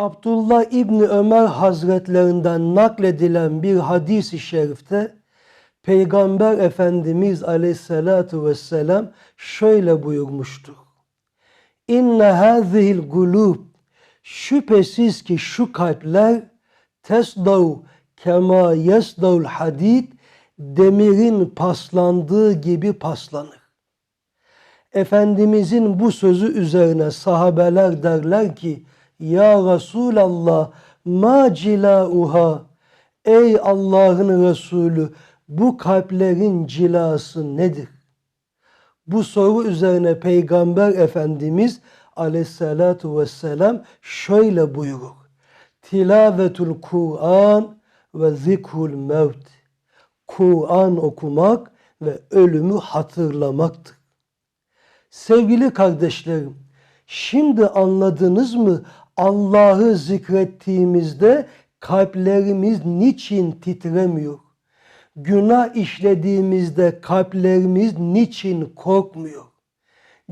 Abdullah İbni Ömer Hazretlerinden nakledilen bir hadis-i şerifte Peygamber Efendimiz Aleyhisselatu Vesselam şöyle buyurmuştur. İnne hâzihil gulub şüphesiz ki şu kalpler tesdav kema yesdavul hadid demirin paslandığı gibi paslanır. Efendimizin bu sözü üzerine sahabeler derler ki Ya Resulallah ma cilauha Ey Allah'ın Resulü bu kalplerin cilası nedir? Bu soru üzerine Peygamber Efendimiz aleyhissalatu vesselam şöyle buyurur. Tilavetul Kur'an ve zikrul mevt. Kur'an okumak ve ölümü hatırlamaktır. Sevgili kardeşlerim, şimdi anladınız mı Allah'ı zikrettiğimizde kalplerimiz niçin titremiyor? Günah işlediğimizde kalplerimiz niçin korkmuyor?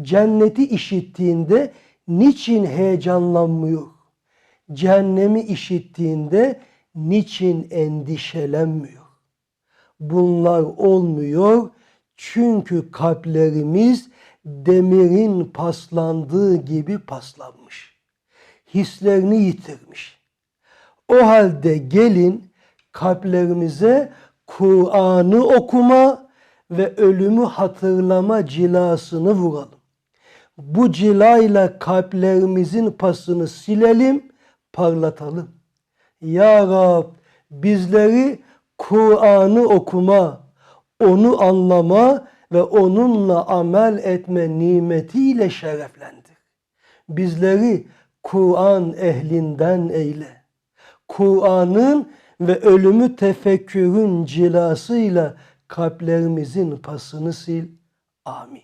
Cenneti işittiğinde niçin heyecanlanmıyor? Cehennemi işittiğinde niçin endişelenmiyor? Bunlar olmuyor çünkü kalplerimiz demirin paslandığı gibi paslanmış. Hislerini yitirmiş. O halde gelin kalplerimize Kur'an'ı okuma ve ölümü hatırlama cilasını vuralım. Bu cilayla kalplerimizin pasını silelim, parlatalım. Ya Rab bizleri Kur'an'ı okuma, onu anlama ve onunla amel etme nimetiyle şereflendir. Bizleri Kur'an ehlinden eyle. Kur'an'ın ve ölümü tefekkürün cilasıyla kalplerimizin pasını sil. Amin.